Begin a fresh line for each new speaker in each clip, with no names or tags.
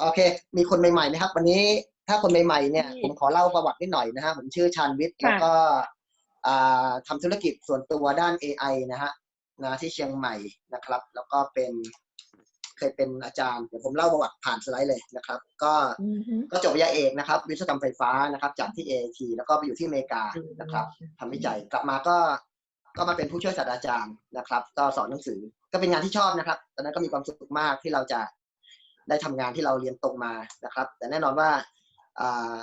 โอเค มีคนใหม่ๆนะครับ วันนี้ถ้าคนใหม่ๆเนี่ย ผมขอเล่าประวัตินิดหน่อยนะฮะผมชื่อชาญวิทย์แล้วก็อ่าทำธุรกิจส่วนตัวด้าน AI นะฮะนะที่เชียงใหม่นะครับ แล้วก็เป็นเคยเป็นอาจารย์เดี๋ยวผมเล่าประวัติผ่านสไลด์เลยนะครับ ก็
อือฮึ
ก็จบปริญญาเอกนะครับ วิศวกรรมไฟฟ้านะครับ จากที่ AIT แล้วก็ไปอยู่ที่อเมริกานะครับทำวิจัยกลับมาก็ก็มาเป็นผู้ช่วยศาสตราจารย์นะครับ ก็สอนหนังสือก็เป็นงานที่ชอบนะครับ ตอนนั้นก็มีความสุขมากที่เราจะ ได้ทำงานที่เราเรียนตรงมานะครับ แต่แน่นอนว่าอ่า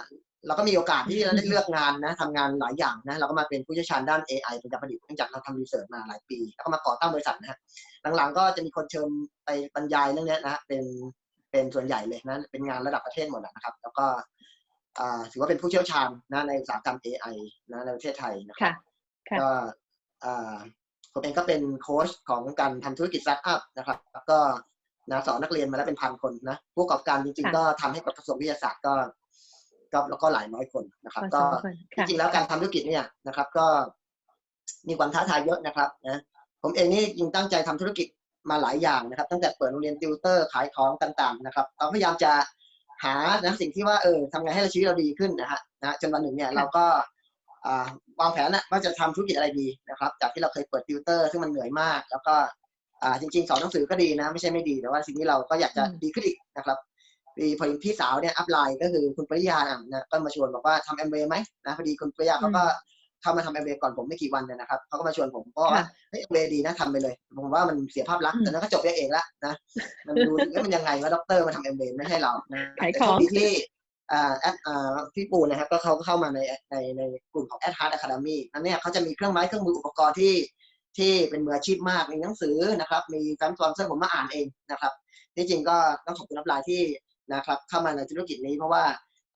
เราก็มีโอกาสที่จะได้เลือกงานนะทำงานหลายอย่างนะเราก็มาเป็นผู้เชี่ยวชาญด้าน AI ปัญญาประดิษฐ์เนื่องจากเราทำรีเสิร์ชมาหลายปี แล้วก็มาก่อตั้งบริษัทนะฮะหลังๆ ก็จะมีคนเชิญไปบรรยายเรื่องเนี้ยนะฮะเป็นเป็นส่วนใหญ่เลยนะเป็นงานระดับประเทศหมดนะครับ แล้วก็อ่าถือว่าเป็นผู้เชี่ยวชาญนะในอุตสาหกรรม AI นะในประเทศไทยนะครับ
ค่ะค่ะ
ก็อ่าผมเองก็เป็นโค้ชของการทำธุรกิจสตาร์ทอัพนะครับแล้วก็ นะสอนนักเรียนมาแล้วเป็นพันคนนะผู้ประกอบการจริง
ค่ะ
ๆก็ทำให้กับกระทรวงวิทยาศาสตร์ก็ก็แล้วก็หลายร้อยคนนะครับ
พอ
ก็
สมควร
จ
ค่ะ
ริงๆแล้วการทำธุรกิจเนี่ยนะครับ ก็มีความท้าทายเยอะนะครับนะผมเองนี่จริงตั้งใจทำธุรกิจมาหลายอย่างนะครับ ตั้งแต่เปิดโรงเรียนติวเตอร์ขายของต่างๆ นะครับเราพยายามจะหานะสิ่งที่ว่าเออทำไงให้เราชีวิตเราดีขึ้นนะฮะนะจนวันหนึ่งเนี่ย
ค่ะ
เราก็อ่าวางแผนนะว่าจะทำธุรกิจอะไรดีนะครับ จากที่เราเคยเปิดติวเตอร์ซึ่งมันเหนื่อยมาก แล้วก็ อ่าจริงๆสอนหนังสือก็ดีนะ ไม่ใช่ไม่ดีแต่ว่าสิ่งที่เราก็อยากจะดีขึ้นอีกนะครับมีพอดีพี่สาวเนี่ยอัพไลน์ก็คือคุณปริยาน่ะนะก็มาชวนบอกว่าทำแอมเวย์ไหมนะพอดีคุณปริยาเขาก็เข้ามาทำแอมเวย์ก่อนผมไม่กี่วันเนี่ยนะครับเขาก็มาชวนผมเพราะว่า
ค่ะ
เฮ้ยแอมเวย์ดีนะทำไปเลย ผมว่ามันเสียภาพลักษณ์
อืม
แต่นั้นก็จบได้เองละนะมันดูเอ๊ะมันยังไงว่าด็อกเตอร์มาทำแอมเวย์ไม่ใช่เรานะ
ขาย
แต่
ของ
โชคดีที่อ่าแอดอ่าพี่ปูนะครับก็เขาก็เข้ามาในในในกลุ่มของ Ad Hard Academy นั่นเนี่ยเขาจะมีเครื่องไม้เครื่องมืออุปกรณ์ที่ ที่เป็นมืออาชีพมากมีหนังสือนะครับ มีแฟ้มสปอนเซอร์ผมมาอ่านเองนะครับที่จริงก็ต้องขอบคุณอัพไลน์ที่นะครับเข้ามาในธุรกิจนี้เพราะว่า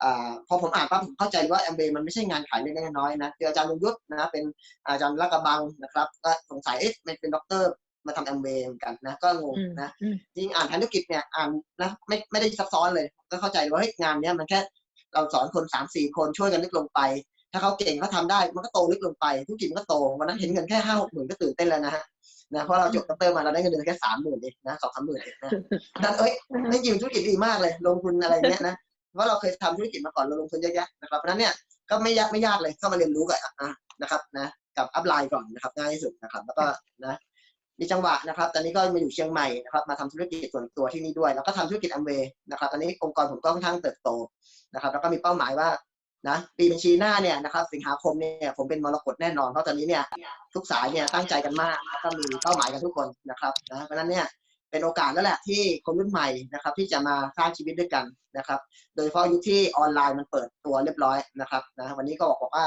อ่าพอผมอ่านปั๊บผมเข้าใจเลยว่าแอมเบมันไม่ใช่งานขายเล็กๆน้อยๆนะคืออาจารย์ลุงยุทธนะเป็นอาจารย์ลักกระบังนะครับ ก็สงสัยเอ๊ะมันเป็นด็อกเตอร์มาทำแอมเบเหมือนกันนะก็งง
อืม
นะ
อืม
จริงอ่านธุรกิจเนี่ยอ่านนะไม่ไม่ได้ซับซ้อนเลย ก็เข้าใจว่าเฮ้ยงานเนี้ยมันแค่เราสอนคนสามสี่คนช่วยกันลึกลงไป ถ้าเขาเก่งเขาทำได้มันก็โตลึกลงไปธุรกิจมันก็โตวันนั้นเห็นเงินแค่ห้าหกหมื่นก็ตื่นเต้นแล้วนะฮะนะเพราะเราจบด็อกเตอร์มาเราได้เงินเดือนแค่สามหมื่นเองนะสองสามหมื่นเองนะดันเอ้ยนี่จริงธุรกิจดีมากเลย ลงทุนอะไรเนี้ยนะเพราะเราเคยทำธุรกิจมาก่อนเราลงทุนเยอะแยะนะครับเพราะนั้นเนี่ยก็ไม่ยากไม่ยากเลยเข้ามาเรียนรู้กับอะนะครับนะกับอัพไลน์ก่อนนะครับง่ายที่สุดนะครับ แล้วก็นะมีจังหวะนะครับ ตอนนี้ก็มาอยู่เชียงใหม่นะครับ มาทำธุรกิจส่วนตัวที่นี่ด้วย แล้วก็ทำธุรกิจอัมเวย์นะครับ ตอนนี้องค์กรผมก็ค่อนข้างเติบโตนะครับ แล้วก็มีเป้าหมายว่า นะปีบัญชีหน้าเนี่ยนะครับสิงหาคมเนี่ยผมเป็นมรกตแน่นอนเพราะตอนนี้เนี่ยทุกสายเนี่ยตั้งใจกันมากก็มีเป้าหมายกันทุกคนนะครับนะเพราะฉะนั้นเนี่ยเป็นโอกาสแล้วแหละที่คนรุ่นใหม่นะครับที่จะมาสร้างชีวิตด้วยกันนะครับ โดยเฉพาะยุคที่ออนไลน์มันเปิดตัวเรียบร้อยนะครับนะวันนี้ก็บอกว่า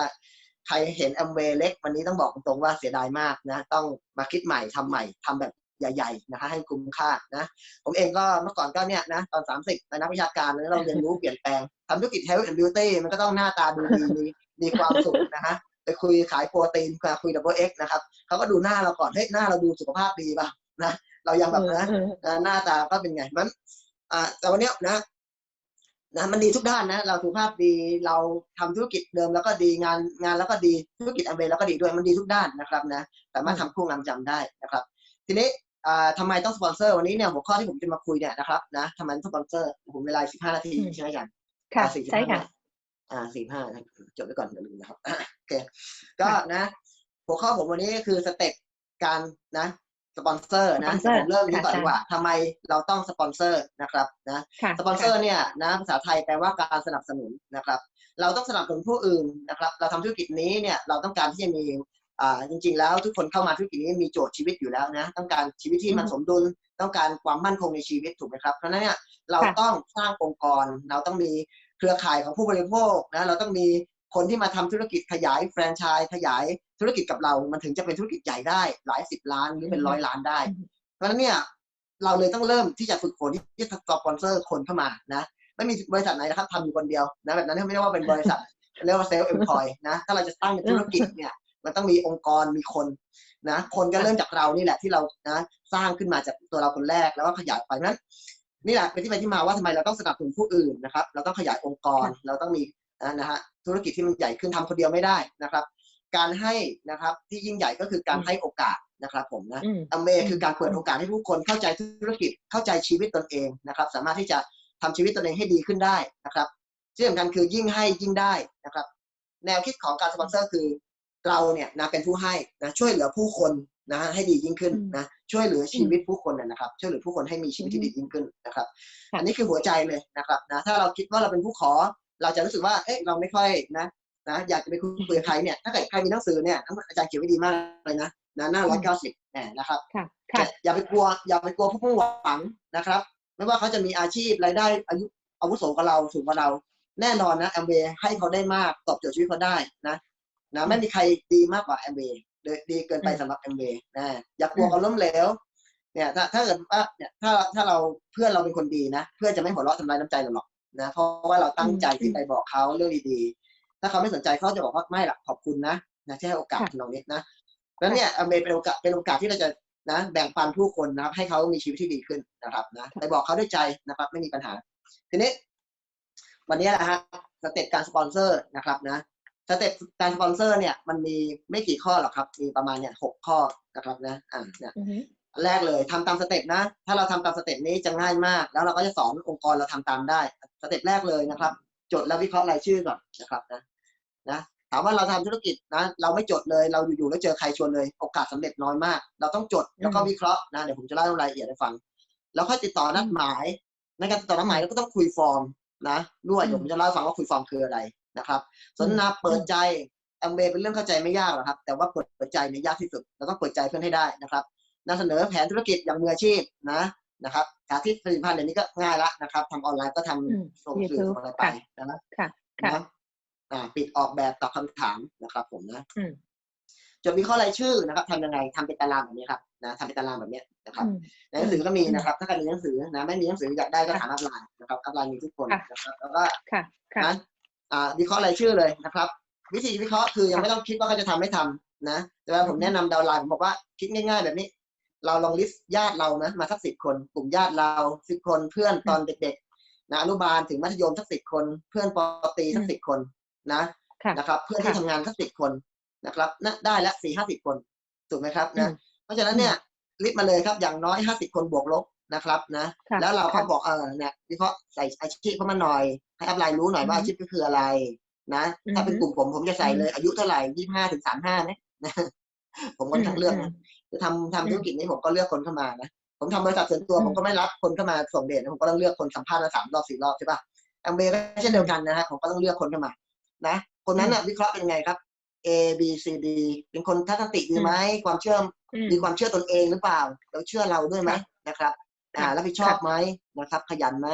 ใครเห็นแอมเวย์เล็กวันนี้ต้องบอกตรงๆว่าเสียดายมากนะต้องมาคิดใหม่ทำใหม่ทำแบบ ใหญ่ๆนะคะให้คุ้มค่านะผมเองก็เมื่อก่อนก็เนี่ยนะตอน 30ในนักวิชาการแล้วเราเรียนรู้เปลี่ยนแปลงทำธุรกิจ health and beauty มันก็ต้องหน้าตาดูดีมีมีความสุขนะฮะไปคุยขายโปรตีนคุยดับเบิลเอ็กนะครับเขาก็ดูหน้าเราก่อนเฮ้ยหน้าเราดูสุขภาพดีป่ะนะเรายังแบบนะ
เออ
เอ่อหน้าตาก็เป็นไงมันอ่าแต่วันเนี้ยนะนะมันดีทุกด้านนะ เราสุขภาพดีเราทำธุรกิจเดิมแล้วก็ดีงานงานแล้วก็ดีธุรกิจอัมเบแล้วก็ดีด้วยมันดีทุกด้านนะครับนะสามารถทำคู่งานประจำได้นะครับ ทีนี้อ่า ทำไมต้องสปอนเซอร์วันนี้เนี่ยหัวข้อที่ผมจะมาคุยเนี่ยนะครับนะทำไมต้องสปอนเซอร์ผมเวลา15นาที
อืม
ใช่ไหมอาจารย์
ค่ะ
อ่า45
ใช่ค่ะ
อ่าสี่ห้าจดไว้ก่อนอย่าลืมนะครับโอเคก็นะ หัวข้อผมวันนี้คือสเต็ปการนะสปอนเซอร์นะ
สปอนเซอร์
ผมเริ่มนี้ก่อน
ค่ะ
ดีกว่าทำไมเราต้องสปอนเซอร์นะครับนะ
ค่ะ
สปอนเซอร์เนี่ยนะภาษาไทยแปลว่าการสนับสนุนนะครับ เราต้องสนับสนุนผู้อื่นนะครับ เราทำธุรกิจนี้เนี่ยเราต้องการที่จะมีอ่า จริงๆ แล้วทุกคนเข้ามาธุรกิจนี้มีโจทย์ชีวิตอยู่แล้วนะต้องการชีวิตที่มัน
อืม
สมดุลต้องการความมั่นคงในชีวิตถูกไหมครับเพราะฉะนั้นเนี่ยเรา
ค่ะ
ต้องสร้างองค์กร เราต้องมีเครือข่ายของผู้บริโภคนะเราต้องมีคนที่มาทำธุรกิจขยายแฟรนไชส์ขยายธุรกิจกับเรา มันถึงจะเป็นธุรกิจใหญ่ได้หลายสิบล้านหรือเป็นร้อยล้านได้
อืม
เพราะฉะนั้นเนี่ยเราเลยต้องเริ่มที่จะฝึกฝนที่จะสปอนเซอร์คนเข้ามานะไม่มีบริษัทไหนนะครับทำอยู่คนเดียวนะแบบนั้นไม่ได้ว่าเป็นบริษัทเรียกว่าเซลล์เอ็มพลอยนะถ้าเราจะตั้งเป็นธุรกิจเนี่ย มันต้องมีองค์กรมีคนนะ คนก็เริ่มจากเรานี่แหละที่เรานะสร้างขึ้นมาจากตัวเราคนแรกแล้วก็ขยายไปนั้นนี่แหละเป็นที่ไปที่มาว่าทำไมเราต้องสนับสนุนผู้อื่นนะครับ เราต้องขยายองค์กรเราต้องมีนะนะฮะธุรกิจที่มันใหญ่ขึ้นทำคนเดียวไม่ได้นะครับ การให้นะครับที่ยิ่งใหญ่ก็คือการให้โอกาสนะครับ ผมนะ
อืม
อเมคือการเปิดโอกาสให้ผู้คนเข้าใจธุรกิจเข้าใจชีวิตตนเองนะครับ สามารถที่จะทำชีวิตตัวเองให้ดีขึ้นได้นะครับที่สำคัญคือยิ่งให้ยิ่งได้นะครับ แนวคิดของการสปอนเซอร์คือ เราเนี่ยนะเป็นผู้ให้นะช่วยเหลือผู้คนนะให้ดียิ่งขึ้นนะช่วยเหลือชีวิตผู้คนนะนะครับ ช่วยเหลือผู้คนให้มีชีวิตที่ดียิ่งขึ้นนะครับ
ค่ะ
อันนี้คือหัวใจเลยนะครับนะถ้าเราคิดว่าเราเป็นผู้ขอ เราจะรู้สึกว่าเอ๊ะเราไม่ค่อยนะนะอยากจะไปคุยกับใครเนี่ยถ้าเกิดใครมีหนังสือเนี่ยอาจารย์เขียนไว้ดีมากเลยนะนะหน้าร้อยเก้าสิบนะครับ
ค่ะค่ะ
แต่อย่าไปกลัวอย่าไปกลัวผู้มุ่งหวังนะครับ ไม่ว่าเขาจะมีอาชีพรายได้อายุอาวุโสกว่าเราสูงกว่าเรา แน่นอนนะแอมเบให้เขาได้มากตอบโจทย์ชีวิตเขาได้นะ นะไม่มีใครดีมากกว่าแอมเบดีเกินไป
อืม
สำหรับแอมเบนะอย่ากลัวความล้มเหลวเนี่ยถ้าถ้าเกิดว่าเนี่ยถ้าถ้าเราเพื่อนเราเป็นคนดีนะ เพื่อนจะไม่หัวเราะทำลายน้ำใจเราหรอกนะเพราะว่าเราตั้งใจที่ไปบอกเขาเรื่องดีๆถ้าเขาไม่สนใจเขาจะบอกว่าไม่หรอกขอบคุณนะนะที่ให้โอกาส
ค่ะ
ตรงนี้นะแล้วเนี่ยแอมเบเป็นโอกาสเป็นโอกาสที่เราจะนะ แบ่งปันผู้คนนะครับ ให้เขามีชีวิตที่ดีขึ้นนะครับนะไปบอกเขาด้วยใจนะครับ ไม่มีปัญหาทีนี้ วันนี้นะฮะสเต็ปการสปอนเซอร์นะครับนะส เต็ปการสปอนเซอร์เนี่ยมันมีไม่กี่ข้อหรอกครับ มีประมาณเนี่ยหกข้อนะครับนะอ่าเนี่ย
อือฮึ
อันแรกเลยทำตามสเต็ปนะ ถ้าเราทำตามสเต็ปนี้จะง่ายมาก แล้วเราก็จะสอนองค์กรเราทำตามได้ สเต็ปแรกเลยนะครับ จดแล้ววิเคราะห์รายชื่อก่อนนะครับนะนะถามว่าเราทำธุรกิจนะเราไม่จดเลยเราอยู่ๆแล้วเจอใครชวนเลยโอกาสสำเร็จน้อยมาก เราต้องจดแล้วก็วิเคราะห์นะเดี๋ยวผมจะเล่ารายละเอียดให้ฟัง แล้วค่อยติดต่อนัดหมายในการติดต่อนัดหมายเราก็ต้องคุยฟอร์มนะด้วยเดี๋ยวผมจะเล่าให้ฟังว่าคุยฟอร์มคืออะไร นะครับสนทนาเปิดใจแอมเบเป็นเรื่องเข้าใจไม่ยากหรอกครับ แต่ว่าเปิดใจเนี่ยยากที่สุดเราต้องเปิดใจเพื่อนให้ได้นะครับนำเสนอแผนธุรกิจอย่างมืออาชีพนะนะครับสาธิตผลิตภัณฑ์เดี๋ยวนี้ก็ง่ายละนะครับทำออนไลน์ก็ท
อืมำ
ส่งสื่อ
YouTube
ส่งอะไรไป
ค่ะ
นะ
ค่ะค่ะ
นะอ่าปิดออกแบบตอบคำถามนะครับ ผมนะ
อืม
จดวิเคราะห์รายชื่อนะครับทำยังไงทำเป็นตารางแบบนี้ครับนะทำเป็นตารางแบบนี้นะครับ
อืม
ในหนังสือก็มี
อืม
นะครับ ถ้าใครมีหนังสือนะไม่มีหนังสืออยากได้ก็
ค่ะ
ถามอัพไลน์นะครับอัพไลน์มีทุกคน
ค่ะ
นะครับแล้วก็
ค่ะค่ะ
นะอ่า วิเคราะห์รายชื่อเลยนะครับ วิธีวิเคราะห์คือยังไม่ต้องคิดว่าเขาจะทำไม่ทำนะแต่ว่าผมแนะนำดาวน์ไลน์ผมบอกว่าคิดง่าย ๆ แบบนี้ เราลองลิสต์ญาติเรานะมาสักสิบคนกลุ่มญาติเราสิบคนเพื่อนตอนเด็กๆนะอนุบาลถึงมัธยมสักสิบคน เพื่อนปอตรีสัก
อืม
สิบคนนะ
ค่ะ
นะครับ เพื่อนที่
ค่ะ
ทำงานสักสิบคนนะครับนะได้ละสี่ห้าสิบคนถูกไหมครับ
อื
นะ
ม
เพราะฉะนั้นเนี่ยลิสต์มาเลยครับอย่างน้อยห้าสิบคนบวกลบ นะครับนะ
ค่ะ
แล้วเราก็
ค่ะ
บอกเออเนี่ยวิเคราะห์ใส่อาชีพเข้ามาหน่อย ให้อัพไลน์รู้หน่อยว่า
อือฮึ
อาชีพก็คืออะไรนะถ้าเป็น
อือฮึ
กลุ่มผมผมจะใส่เลยอายุเท่าไหร่ยี่ห้าถึงสามห้าเนี่ยนะผมก็ทั้งเลือกนะคือทำทำธุรกิจนี้ผมก็เลือกคนเข้ามานะผมทำบริษัทส่วนตัว
อืม
ผมก็ไม่รับคนเข้ามาส่งเดทนะผมก็ต้องเลือกคนสัมภาษณ์มาสามรอบสี่รอบใช่ป่ะแอมเบก็เช่นเดียวกันนะฮะผมก็ต้องเลือกคนเข้ามานะคนนั้นน่ะวิเคราะห์เป็นไงครับ A B C D เป็นคนทัศนคติดีไหมความเชื่อ
อืม
มีความเชื่อตนเองหรือเปล่า แล้วเชื่อเราด้วยไหมนะครับ อ่า
ค่ะ
รับผิดชอบไหมนะครับ ขยันไหม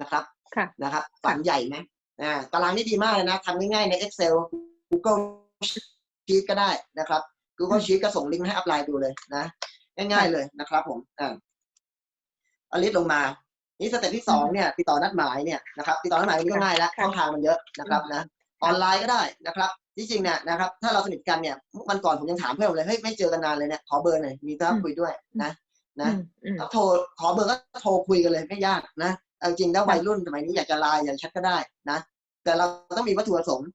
นะครับ
ค่ะ
นะครับฝันใหญ่ไหมอ่าตารางนี้ดีมากเลยนะทำง่ายๆใน Excel Google Sheet ก็ได้นะครับ Google Sheet ก็ส่งลิงก์ให้อัพไลน์ดูเลยนะ ง่ายๆเลยนะครับผมอ่าเอาลิสต์ลงมา นี่สเต็ปที่สองเนี่ยติดต่อนัดหมายเนี่ยนะครับติดต่อนัดหมายนี่ก็ง่ายแล้ว
ค่ะ
ช่องทางมันเยอะนะครับนะออนไลน์ก็ได้นะครับที่จริงเนี่ยนะครับถ้าเราสนิทกันเนี่ยวันก่อนผมยังถามเพื่อนผมเลยเฮ้ยไม่เจอกันนานเลยเนี่ยขอเบอร์หน่อยมีท่าคุยด้วยนะ นะ
อืมอืม
ก็โทรขอเบอร์ก็โทรคุยกันเลยไม่ยากนะเอาจริงแล้ววัยรุ่นสมัยนี้อยากจะไลน์อยากจะแชทก็ได้นะ แต่เราต้องมีวัตถุประสงค์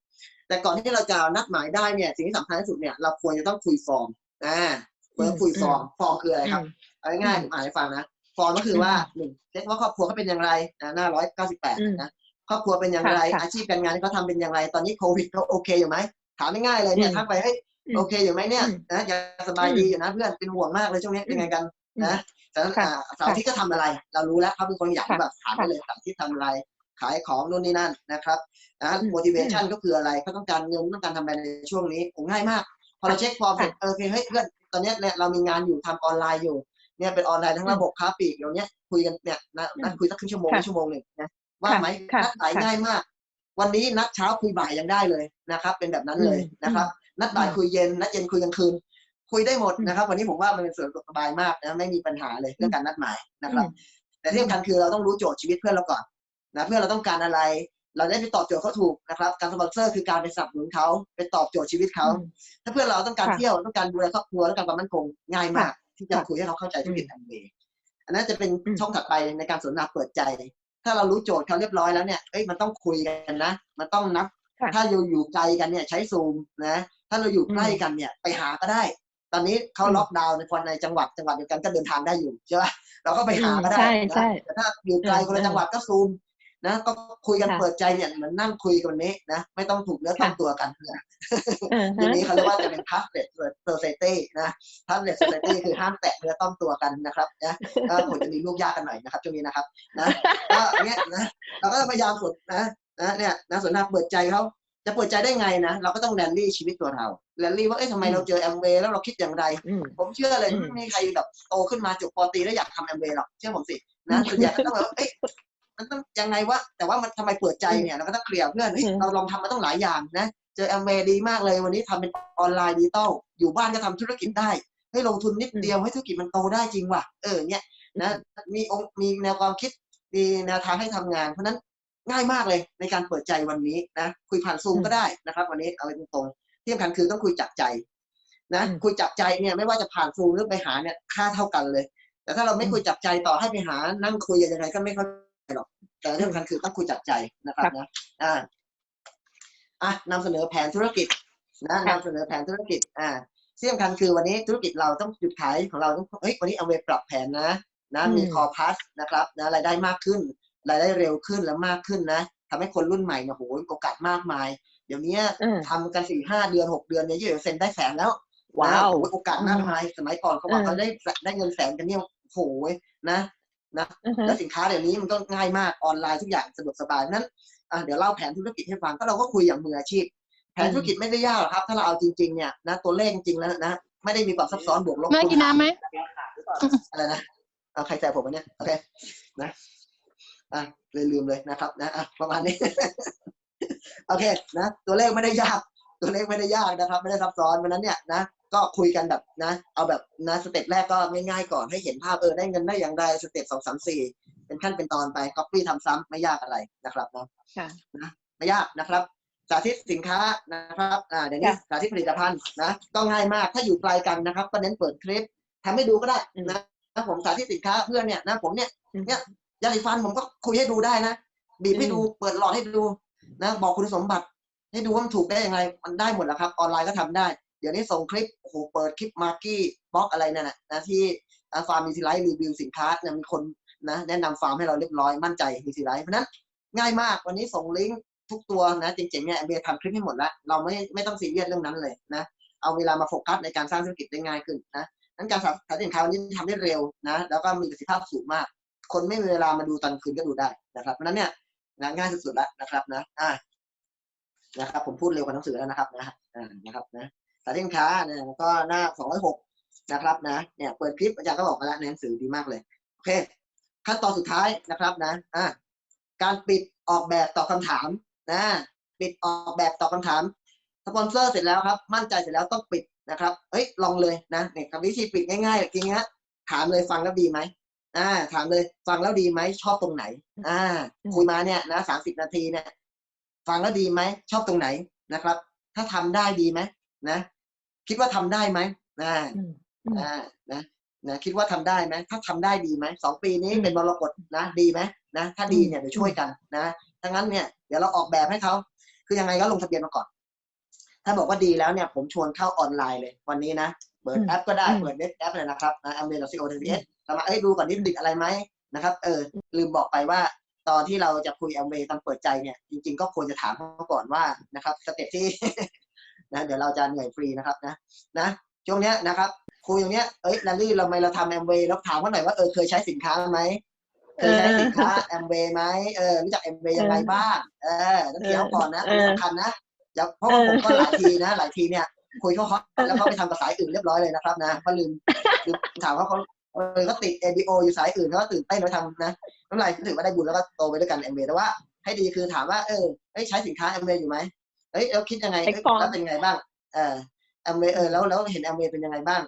แต่ก่อนที่เราจะนัดหมายได้เนี่ย สิ่งที่สำคัญที่สุดเนี่ยเราควรจะต้องคุยฟอร์มอ่าเบอร์คุยฟอร์มฟอร์มคืออะไรครับเอาง่ายๆผมอ่านให้ฟังนะฟอร์มก็คือว่าหนึ่งเช็คว่าครอบครัวเขาเป็นอย่างไรนะหน้าร้อยเก้าสิบแปด
อืม
นะครอบครัวเป็นอย่างไร
ค่ะค่ะ
อาชีพการงานที่เขาทำเป็นอย่างไร ตอนนี้โควิดเขาโอเคอยู่ไหมถามง่ายๆเลยเนี่ย
อืม
ทักไปเฮ้ย
อืม
โอเคอยู่ไหมเนี่ย
อืม
นะยังสบายดีอยู่นะเพื่อนเป็นห่วงมากเลยช่วงนี้เป็นไงกัน
อืม
นะแต่นั้น
ค่ะ
อ่าเสาร์อาที่ก็ทำอะไร เรารู้แล้วเขาเป็นคนอยาก
ค่ะ
แบบถามไปเลยเสาร์อาที่ทำอะไรขายของนู่นนี่นั่นนะครับนะ
อืม
motivation ก็คืออะไรเขาต้องการเงินต้องการทำอะไรในช่วงนี้โอ้ง่ายมาก พอเราเช็คฟอร์มเสร็จเออโอเคเฮ้ยเพื่อนตอนเนี้ยเนี่ยเรามีงานอยู่ทำออนไลน์อยู่เนี่ยเป็นออนไลน์ทั้งระบบค้าปลีกเดี๋ยวเนี้ยคุยกันเนี่ยนะนัดคุยสักครึ่งชั่วโมง
ค่ะ
ชั่วโมงหนึ่งนะว่าไหม
ค่ะ
นัดบ่าย
ค่ะ
ง่ายมาก วันนี้นัดเช้าคุยบ่ายยังได้เลยนะครับ เป็นแบบนั้นเลย
อืม
นะครับ นัดบ่าย
อืม
คุยเย็นนัดเย็นคุยกลางคืน คุยได้หมด
อืม
นะครับ วันนี้ผมว่ามันเป็นส่วนสบายมากนะไม่มีปัญหาเลยเรื่องการนัดหมายนะครับ
อืม
แต่ที่สำคัญคือเราต้องรู้โจทย์ชีวิตเพื่อนเราก่อนนะเพื่อนเราต้องการอะไร เราได้ไปตอบโจทย์เขาถูกนะครับ การสปอนเซอร์คือการไปสนับสนุนเขาไปตอบโจทย์ชีวิตเขา
อืม
ถ้าเพื่อนเราต้องการ
ค่ะ
เที่ยวต้องการดูแลครอบครัวต้องการความมั่นคงง่ายมาก ที่จะ
ค่ะ
คุยให้เขาเข้าใจธุรกิจแอมเบย์อันนั้นจะเป็น
อืม
ช่องถัดไปในการสนทนาเปิดใจ ถ้าเรารู้โจทย์เขาเรียบร้อยแล้วเนี่ยเอ้ยมันต้องคุยกันนะ มันต้องนับ
ค่ะ
ถ้าอยู่อยู่ไกลกันเนี่ยใช้ซูมนะ ถ้าเราอยู่ใกล้
อืม
กันเนี่ยไปหาก็ได้ ตอนนี้เขา
อืม
ล็อกดาวน์ในคนในจังหวัดจังหวัดเดียวกันก็เดินทางได้อยู่ใช่ป่ะเราก็ไปหาก็ได้
ใช่
นะ
ใช่
แต่ถ้าอยู่ไกลคนละ
อืม
จังหวัดก็ซูมนะก็คุยกัน
ค่ะ
เปิดใจเนี่ยเหมือนนั่งคุยกันวันนี้นะไม่ต้องถูกเนื้อต้อง
ค่ะ
ตัวกัน
อ่า
ที
ฮะ
นี้เขาเรียกว่าจะเป็น touchless society นะ touchless society คือห้ามแตะเนื้อต้องตัวกันนะครับนะก็คงจะมีลูกยากกันหน่อยนะครับช่วงนี้นะครับนะก็เนี้ยนะเราก็พยายามฝึกนะนะเนี่ยนะส่วนหน้าเปิดใจเขา จะเปิดใจได้ไงนะ เราก็ต้องแรนลี่ชีวิตตัวเราแรนลี่ว่าเอ๊ะทำไมเราเจอแอมเวย์แล้วเราคิดอย่างไร
อืม
ผมเชื่อเลย
อืม
ไม่มีใครแบบโตขึ้นมาจบปอตรีแล้วอยากทำแอมเวย์หรอกเชื่อผมสินะส่วนใหญ่ก็ต้องแบบว่าเอ๊ะมันต้องยังไงวะแต่ว่ามันทำไมเปิดใจเนี่ยเราก็ต้องเคลียร์เพื่อนเฮ้ย
อืม
เราลองทำมาต้องหลายอย่างนะเจอแอมเวย์ดีมากเลยวันนี้ทำเป็นออนไลน์ดิจิตอลอยู่บ้านก็ทำธุรกิจได้ให้ลงทุนนิดเดียวให้ธุรกิจมันโตได้จริงว่ะเออเนี่ยนะมีองค์มีแนวความคิดมีแนวทางให้ทำงาน เพราะฉะนั้น ง่ายมากเลยในการเปิดใจวันนี้นะคุยผ่านซูมก็ได้นะครับ วันนี้เอาไปตรงๆที่สำคัญคือต้องคุยจากใจนะ
อืม
คุยจับใจเนี่ยไม่ว่าจะผ่านซูมหรือไปหาเนี่ยค่าเท่ากันเลย แต่ถ้าเราไม่
อืม
คุยจับใจต่อให้ไปหานั่งคุยกันยังไงก็ไม่เข้าใจหรอกแต่ที่สำคัญคือต้องคุยจับใจนะครับ
ครับ
นะอ่าอะนำเสนอแผนธุรกิจนะ
ครับ
นำเสนอแผนธุรกิจอ่าที่สำคัญคือวันนี้ธุรกิจเราต้องจุดขายของเราต้องเฮ้ยวันนี้เอาเวปรับแผนนะนะ
อืม
มีคอพัสนะครับนะรายได้มากขึ้น รายได้เร็วขึ้นและมากขึ้นนะทำให้คนรุ่นใหม่เนี่ยโหโอกาสมากมาย เดี๋ยวนี้
อืม
ทำกันสี่ห้าเดือนหกเดือนเนี่ยยี่สิบเซนได้แสนแล้ว
ว้าว
นะโอ้โหโอกาสมากมายสมัยก่อนเขาบอก
อืม
เขาได้ได้เงินแสนกันเนี่ยโอ้โหนะ
อือฮะ
แล้วสินค้าเดี๋ยวนี้มันก็ง่ายมากออนไลน์ทุกอย่างสะดวกสบายนั้นอะเดี๋ยวเล่าแผนธุรกิจให้ฟังก็เราก็คุยอย่างมืออาชีพ แผนธุรกิจไม่ได้ยากหรอกครับ ถ้าเราเอาจริงๆเนี่ยนะตัวเลขจริงๆแล้วนะไม่ได้มีความซับซ้อนบวกลบ
แม่กินน้ำไหม
อะไรนะเอาใครแซวผมวะเนี่ยโอเคนะ อะเลยลืมเลยนะครับนะอะประมาณนี้โอเคนะตัวเลขไม่ได้ยาก ตัวเลขไม่ได้ยากนะครับ ไม่ได้ซับซ้อนเพราะฉะนั้นเนี่ยนะก็คุยกันแบบนะ เอาแบบนะสเต็ปแรกก็ง่ายๆก่อนให้เห็นภาพเออได้เงินได้อย่างไรสเต็ปสองสามสี่เป็นขั้นเป็นตอนไปก๊อปปี้ทำซ้ำไม่ยากอะไรนะครับนะ
ค่ะ
นะไม่ยากนะครับ สาธิตสินค้านะครับอ่าเดี๋ยวนี้
ค่ะ
สาธิตผลิตภัณฑ์นะก็ง่ายมากถ้าอยู่ไกลกันนะครับ ก็เน้นเปิดคลิปทำให้ดูก็ได้
อืม
นะนะผมสาธิตสินค้าเพื่อนเนี่ยนะผมเนี่ย
อืม
เนี่ย ยาสีฟันผมก็คุยให้ดูได้นะบีบให้
อืม
ดูเปิดหลอดให้ดูนะบอกคุณสมบัติ ให้ดูว่ามันถูกได้ยังไง มันได้หมดแล้วครับ ออนไลน์ก็ทำได้ เดี๋ยวนี้ส่งคลิปโอ้โหเปิดคลิปมาร์กี้บล็อกอะไรนั่นนะนะที่ฟาร์มมีทีไลท์รีวิวสินค้าเนี่ยมีคนนะแนะนำฟาร์มให้เราเรียบร้อยมั่นใจมีทีไลท์เพราะฉะนั้นง่ายมากวันนี้ส่งลิงก์ทุกตัวนะเจ๋งๆเนี่ยเบียร์ทำคลิปให้หมดแล้ว เราไม่ไม่ต้องซีเรียสเรื่องนั้นเลยนะเอาเวลามาโฟกัสในการสร้างธุรกิจได้ง่ายขึ้นนะนั้นการสาธิตสินค้าวันนี้ทำได้เร็วนะแล้วก็มีประสิทธิภาพสูงมาก คนไม่มีเวลามาดูตอนคืนก็ดูได้นะครับเพราะนั้นเนี่ยนะง่ายสุดๆแล้วนะครับนะอ่านะครับ ผมพูดเร็วกว่าหนังสือแล้วนะครับนะอ่านะครับนะสาธิตสินค้าเนี่ยก็หน้าสองร้อยหกนะครับนะเนี่ยเปิดคลิปอาจารย์ก็บอกมาแล้วในหนังสือดีมากเลยโอเค ขั้นตอนสุดท้ายนะครับนะอ่าการปิดออกแบบตอบคำถามนะปิดออกแบบตอบคำถามสปอนเซอร์เสร็จแล้วครับ มั่นใจเสร็จแล้วต้องปิดนะครับ เอ้ยลองเลยนะเนี่ยวิธีปิดง่ายๆจริงฮะถามเลยฟังแล้วดีไหม อ่า ถามเลย ฟังแล้วดีไหมชอบตรงไหน อ่า
อืม
คุยมาเนี่ยนะสามสิบนาทีเนี่ย ฟังแล้วดีไหมชอบตรงไหนนะครับ ถ้าทำได้ดีไหมนะคิดว่าทำได้ไหมอ่า
อืมอืม
อ่านะนะคิดว่าทำได้ไหมถ้าทำได้ดีไหมสองปีนี้
อืม
เป็นมรกตนะดีไหมนะถ้าดี
อืม
เนี่ยเดี๋ยวช่วยกันนะถ้างั้นเนี่ยเดี๋ยวเราออกแบบให้เขาคือยังไงก็ลงทะเบียนมาก่อน ถ้าบอกว่าดีแล้วเนี่ย ผมชวนเข้าออนไลน์เลย วันนี้นะ เปิด
อืม
แอปก็ได้
อืม
เปิดเว็บแอปเลยนะครับนะ a m a z o c o t s เรามาเอ้ยดูก่อนนิดดิดอะไรไหมนะครับ เออลืมบอกไปว่าตอนที่เราจะคุยแอมเวตอนเปิดใจเนี่ยจริง ๆ ก็ควรจะถามเขาก่อนว่านะครับสเต็ปที่นะเดี๋ยวเราจะเหนื่อยฟรีนะครับนะนะช่วงเนี้ยนะครับคุยอย่างเนี้ยเอ้ยลัลลี่เราไม่เราทำแอมเวย์แล้วถามเขาหน่อยว่าเออเคยใช้สินค้าไหมเคยใช้สินค้าแอมเวย์ไหมเออรู้จักแอมเวย์ยังไงบ้างเออต้องเกี่ยวก่อนนะ
เออ
สำคัญนะอย่าเพราะว่าผมก็หลายทีนะ หลายทีเนี่ย คุยเขาฮอตแล้วเขาไปทำกับสายอื่นเรียบร้อยเลยนะครับนะก็ลืมลืมถามว่าเขาเออเขาติด ABO อยู่สายอื่นเขาก็ตื่นเต้นไปทำนะไม่เป็นไรถือว่าได้บุญแล้วก็โตไปด้วยกันแอมเวย์แต่ว่า ให้ดีคือถามว่าเออเอ้ยใช้สินค้าแอมเวย์อยู่ไหมเอ้ยแล้วคิดยังไงเอ้ย
Take form
แล้วเป็นยังไงบ้างเออแอมเวย์เออแล้วแล้วเห็นแอมเวย์เป็นยังไงบ้าง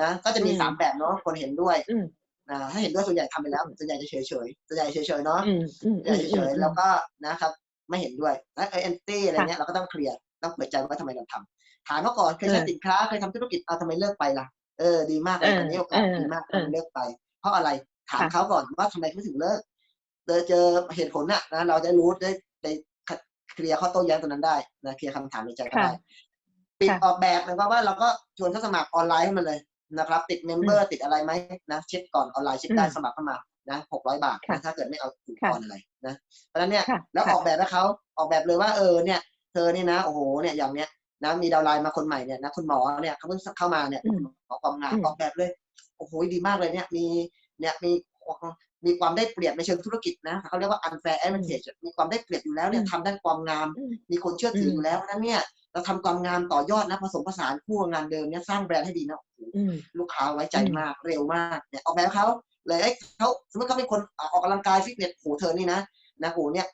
นะก็จะมี
อืม
สามแบบเนาะคนเห็นด้วย
อืม
นะถ้าเห็นด้วยส่วนใหญ่ทำไปแล้วส่วนใหญ่จะเฉยเฉยๆส่วนใหญ่เฉยเฉยๆเนาะ
อืมอืม
ส่วนให
อื
ญ่
ม
เฉย
อืม
ๆแล้วก็นะครับ ไม่เห็นด้วยแล้วเอเอนตี้อะไร
ค่ะ
เงี้ยเราก็ต้องเคลียร์ ต้องเปิดใจว่าทำไมเราทำถามเขาก่อนเคยใช้
เออ
สินค้าเคยทำธุรกิจเอาทำไมเลิกไปล่ะเออดีมากเลย
เออ
อันนี้โอกาส
เออ
ดีมาก
เออ
ทำไมเลิกไป เพราะอะไรถาม
ค่ะ
เขาก่อนว่าทำไมเขาถึงเลิกเจอเจอเหตุผลน่ะนะเราจะรู้ได้ได้เคลียร์ข้อโต้แย้งตรงนั้นได้นะเคลียร์คำถามในใจก็ได้ปิด
ค่ะ
ออกแบบหมายความว่าเราก็ชวนเขาสมัครออนไลน์ให้มันเลยนะครับ ติดเมมเบอร์ติดอะไรไหมนะเช็คก่อนออนไลน์เช็คได้
อืม
สมัครเข้ามานะหกร้อยบาท
ค่ะ
นะถ้าเกิดไม่เอาคูป
ค่ะ
องอะไรนะเพราะฉะนั้นเนี่ย
ค่ะ
แล้ว
ค่ะ
ออกแบบให้เขาออกแบบเลยว่าเออเนี่ย เธอนี่นะโอ้โหเนี่ยอย่างเนี้ยนะมีดาวน์ไลน์มาคนใหม่เนี่ยนะคุณหมอเนี่ยเขาเพิ่งเข้ามาเนี่ย
อืม
หมอความงาม
อืม
ออกแบบเลยโอ้โหดีมากเลยเนี่ยมีเนี่ยมีมีความได้เปรียบในเชิงธุรกิจนะเขาเรียกว่า unfair advantage มีความได้เปรียบอยู่แล้วเนี่ย
อืม
ทำด้านความงาม
อืม
มีคนเชื่อถืออ
ม
อยู่แล้วเพราะฉะนั้นเนี่ยเราทำความงามต่อยอดนะผสมผสานคู่กับงานเดิมเนี่ยสร้างแบรนด์ให้ดีนะโอ้โห
อืม
ลูกค้าไว้ใจ
อืม
มากเร็วมากเนี่ยออกแบบเขาเลยเอ้ยเขาสมมติเขาเป็นคนอะออกกำลังกายฟิตเนสโหเธอนี่นะนะโหเนี่ย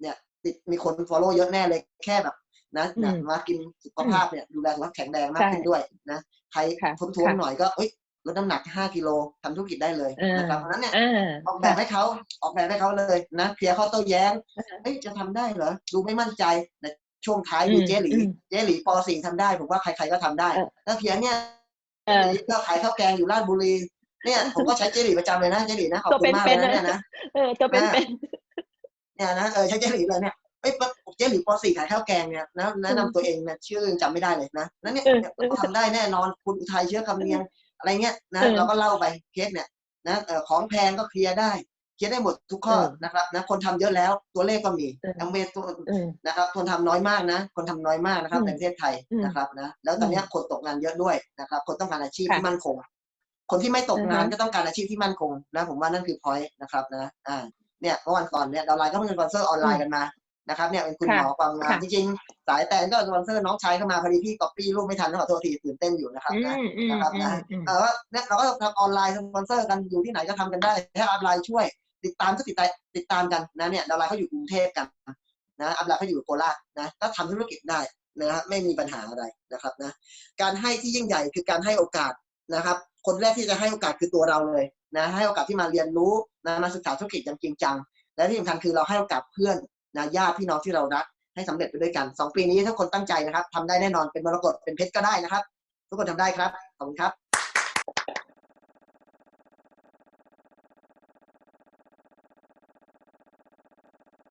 เนี่ย ติดมีคน follow เยอะแน่เลยแค่แบบนะนะ
อืม
มากินสุขภาพเนี่ยดูแลสุขภาพแข็งแรงมาก
ใช่
ขึ้นด้วยนะใคร
ค่ะ
ท้วม
ค่ะ
ๆหน่อยก็เอ้ยลดน้ำหนัก5กิโลทำธุรกิจได้เลย
เออ
นะครับเพราะฉะนั้นเนี่ย
อ่า
ออกแบบให้เขาออกแบบให้เขาเลยนะเคลียร์ข้อโต้แย้ง
อ่าฮะ
เอ้ยจะทำได้เหรอดูไม่มั่นใจแต่ช่วงท้ายดู
อืม
เจหลี
อืม
เจหลีปสี่ทำได้ผมว่าใครๆก็ทำได้
เออ
แล้วเพียงเนี่ย
เออ
ก็ขายข้าวแกงอยู่ราชบุรีเนี่ยผมก็ใช้เจหลีประจำเลยนะเจหลีนะขอบ
ตัว
คุณมากเล
เป็
ย
นๆ
นะ
นะ
เนี่ยนะ
เออตัวเป็น
อ่า
เป็น
เนี่ยนะเออใช้เจหลีเลยเนี่ยเอ้ยเจหลีปสี่ขายข้าวแกงเนี่ยนะแนะนำตัวเองนะชื่อยังจำไม่ได้เลยนะนั่นเนี่ย
เออ
เนี่ยเราทำได้แน่นอนคุณอุทัยเชื้อคำเนียงอะไรเงี้ยนะ
เออ
เราก็เล่าไปเคสเนี่ยนะเออของแพงก็เคลียร์ได้เคลียร์ได้หมดทุกข้อ
เออ
นะครับนะคนทำเยอะแล้วตัวเลขก็มี
เออ
แอมเวตัว
เออ
นะครับคนทำน้อยมากนะ คนทำน้อยมากนะครับ
อืม
ในประเทศไทย
อืม
นะครับนะแล้วตอนเนี้ยคนตกงานเยอะด้วยนะครับคนต้องการอาชีพ
ค่ะ
ที่มั่นคงคนที่ไม่ตกงาน
อือฮะ
ก็ต้องการอาชีพที่มั่นคงนะผมว่านั่นคือพอยต์นะครับนะอ่า เนี่ยเมื่อวันก่อนเนี่ยดาวไลน์ก็เพิ่งเป็นสปอนเซอร์ออนไลน์กันมานะครับเนี่ยเป็นคุณ
ค่ะ
หมอความงาม
ค่ะ
จริงๆ สายแตนก็สปอนเซอร์น้องชายเข้ามาพอดีพี่ก๊อปปี้รูปไม่ทันขอโทษทีตื่นเต้นอยู่นะครับ
อื
นะ
มอืม
นะครับ
อื
นะ
มอืม
เออว่าเนี่ยเราก็ทำออนไลน์สปอนเซอร์กันอยู่ที่ไหนก็ทำกันได้ให้ออนไลน์ช่วย ติดตามก็ติดตามติดตามกันนะเนี่ยดาวไลน์เขาอยู่กรุงเทพกันนะอัพไลน์เขาอยู่โคราชนะก็ทำธุรกิจได้นะฮะไม่มีปัญหาอะไรนะครับนะการให้ที่ยิ่งใหญ่คือการให้โอกาสนะครับ คนแรกที่จะให้โอกาสคือตัวเราเลย นะให้โอกาสที่มาเรียนรู้นะมาศึกษาธุรกิจอย่างจริงจัง และที่สำคัญคือเราให้โอกาสเพื่อนนะญาติพี่น้องที่เรารักให้สำเร็จไปด้วยกันสองปีนี้ถ้าคนตั้งใจนะครับทำได้แน่นอนเป็นมรกตเป็นเพชรก็ได้นะครับ ทุกคนทำได้ครับขอบคุณครับ